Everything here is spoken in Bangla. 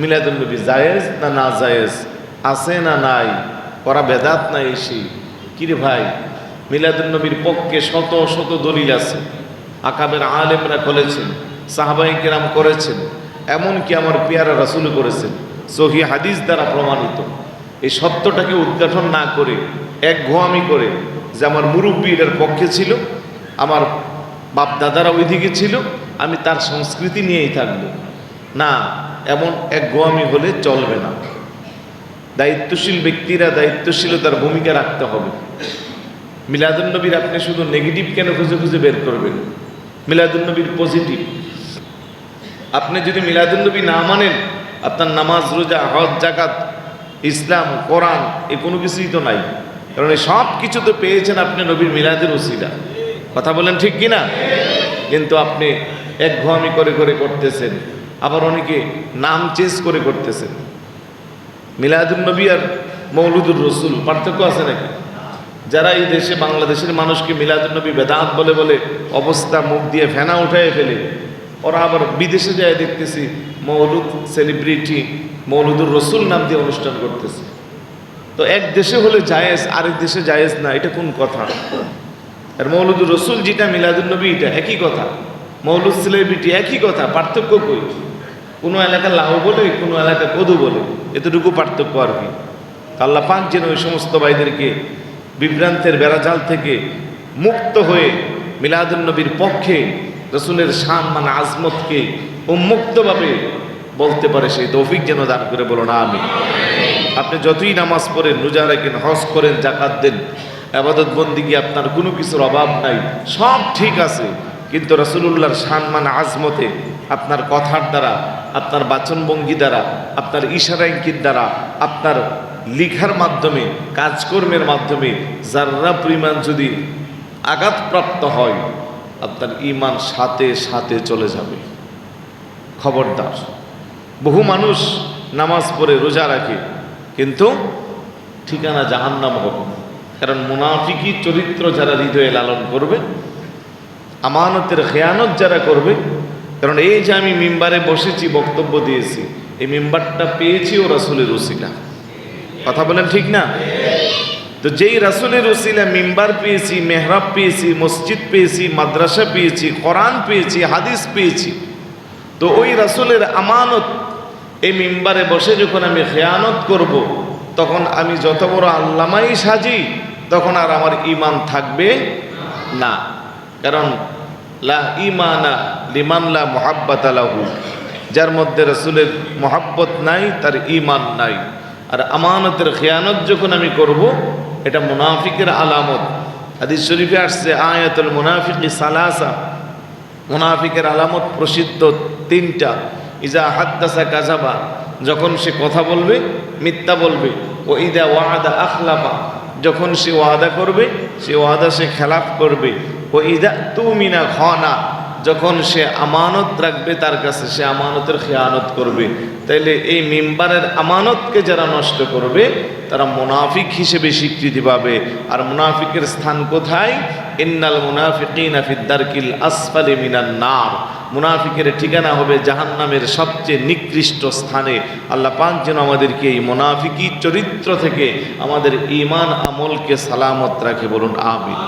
মিলাদুলনবী জায়েজ না না জায়েজ? আছে না নাই? করা বেদাত না এসি? কিরে ভাই? মিলাদুলনবীর পক্ষে শত শত দলিল আছে। আকাবের আলেমরা করেছেন সাহাবাই কেরাম করেছেন, এমনকি আমার পেয়ারা রাসুল করেছেন। সহি হাদিস দ্বারা প্রমাণিত। এই সত্যটাকে উদ্ঘাটন না করে, এক ঘোয়ামি করে যে আমার মুরব্বী এটার পক্ষে ছিল, আমার বাপ দাদারা ওইদিকে ছিল, আমি তার সংস্কৃতি নিয়েই থাকব। না, এমন এক গোয়ামি হলে চলবে না। দায়িত্বশীল ব্যক্তিরা দায়িত্বশীলতার ভূমিকা রাখতে হবে। মিলাদুন্নবীর আপনি শুধু নেগেটিভ কেন খুঁজে খুঁজে বের করবেন? মিলাদুন্নবীর পজিটিভ আপনি যদি মিলাদুন্নবী না মানেন, আপনার নামাজ, রোজা, হজ জাকাত ইসলাম, কোরআন, এ কোনো কিছুই তো নাই। কারণ এই সব কিছু তো পেয়েছেন আপনি নবীর মিলাদের ওসিলা। কথা বলেন ঠিক কিনা? কিন্তু আপনি এক ঘমি করে করে করতেছেন। আবার অনেকে নাম চেঞ্জ করে করতেছে। মিলাদুল নবী আর মৌলুদুর রসুল, পার্থক্য আছে নাকি? যারা এই দেশে বাংলাদেশের মানুষকে মিলাদুল নবী বেদাত বলে বলে অবস্থা মুখ দিয়ে ফেনা উঠায় ফেলে, ওরা আবার বিদেশে যায় দেখতেছি মৌলুদ সেলিব্রিটি মৌলুদুর রসুল নাম দিয়ে অনুষ্ঠান করতেছে। তো এক দেশে হলে জায়েজ, আরেক দেশে জায়েজ না, এটা কোন কথা? আর মৌলুদুর রসুল যেটা মিলাদুল নবী এটা, একই কথা। মৌলুদ সেলিব্রিটি একই কথা, পার্থক্য কই? কোনো এলাকা লাউ বলে, কোনো এলাকা কদু বলে। এতটুকু পার্থক্য আর কি। আল্লাহ পাক যেন ওই সমস্ত ভাইদেরকে বিভ্রান্তের বেড়াজাল থেকে মুক্ত হয়ে মিলাদুল নবীর পক্ষে রসুলের শান মানে আজমতকে উন্মুক্তভাবে বলতে পারে, সেই তৌফিক যেন দান করে বলো না আমি আপনি যতই নামাজ পড়েন, রোজা রাখেন, হজ করেন জাকাত দেন, আবাদত বন্দিগি আপনার কোনো কিছুর অভাব নাই, সব ঠিক আছে। কিন্তু রসুল্লাহর সম্মান আজমতে আপনার কথার দ্বারা, আপনার বাচনভঙ্গি দ্বারা, আপনার ইশারাঙ্কির দ্বারা, আপনার লিখার মাধ্যমে, কাজকর্মের মাধ্যমে যার্রা পরিমাণ যদি আঘাতপ্রাপ্ত হয়, আপনার ইমান সাথে সাথে চলে যাবে। খবরদার। বহু মানুষ নামাজ পড়ে, রোজা রাখে, কিন্তু ঠিকানা জাহান্নাম হবে কারণ মুনাফিকি চরিত্র যারা হৃদয়ে লালন করবে, আমানতের খেয়ানত যারা করবে কারণ এই যে আমি মিম্বারে বসেছি, বক্তব্য দিয়েছি, এই মিম্বারটা পেয়েছি ও রাসুলের উসিলা কথা বলেন ঠিক না তো যেই রাসুলের উসিলা মিম্বার পেয়েছি, মেহরাব পেয়েছি, মসজিদ পেয়েছি, মাদ্রাসা পেয়েছি, কোরআন পেয়েছি, হাদিস পেয়েছি, তো ওই রাসুলের আমানত, এই মিম্বারে বসে যখন আমি খেয়ানত করব। তখন আমি যত বড় আল্লামাই সাজি, তখন আর আমার ইমান থাকবে না কারণ লা ইমানা লিমান লা মোহাব্বত আলাহু যার মধ্যে রসুলের মোহাব্বত নাই, তার ইমান নাই। আর আমানতের খেয়ানত যখন আমি করব, এটা মুনাফিকের আলামত। হাদিস শরীফে আসছে, আয়াতুল মুনাফিকি সালাসা। মুনাফিকের আলামত প্রসিদ্ধ তিনটা। ইজা হাদ্দাসা কাজাবা যখন সে কথা বলবে, মিথ্যা বলবে। ও ইদা ওয়াদা আখলাফা, যখন সে ওয়াদা করবে, সে ওয়াদা সে খেলাফ করবে। তুমিনা খনা, যখন সে আমানত রাখবে তার কাছে সে আমানতের খেয়ানত করবে। তাইলে এই মিম্বারের আমানতকে যারা নষ্ট করবে, তারা মুনাফিক হিসেবে স্বীকৃতি পাবে। আর মুনাফিকের স্থান কোথায়? ইন্নাল মুনাফিকিনা ফিদ্দারকিল আসফালি মিনান নার। মুনাফিকের ঠিকানা হবে জাহান্নামের সবচেয়ে নিকৃষ্ট স্থানে। আল্লাহ পাক যেন আমাদেরকে এই মুনাফিকি চরিত্র থেকে আমাদের ইমান আমলকে সালামত রাখে বলুন, আমিন।